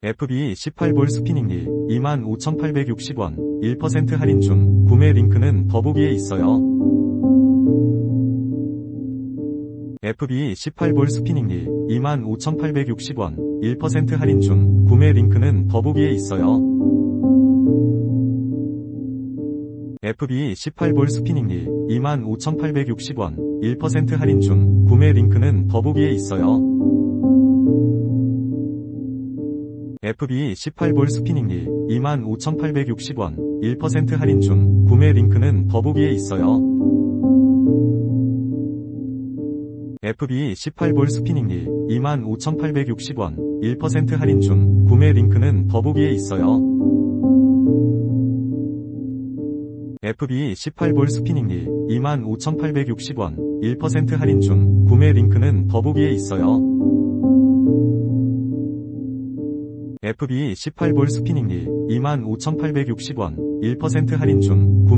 FB 18볼 스피닝리 25,860원 1% 할인 중 구매 링크는 더보기에 있어요. FB 18볼 스피닝리 25,860원 1% 할인 중 구매 링크는 더보기에 있어요. FB 18볼 스피닝리 25,860원 1% 할인 중 구매 링크는 더보기에 있어요. FB 18볼 스피닝리 25,860원 1% 할인 중 구매 링크는 더보기에 있어요. FB 18볼 스피닝리 25,860원 1% 할인 중 구매 링크는 더보기에 있어요. FB 18볼 스피닝리 25,860원 1% 할인 중 구매 링크는 더보기에 있어요. FB 18볼 스피닝리 25,860원 1% 할인 중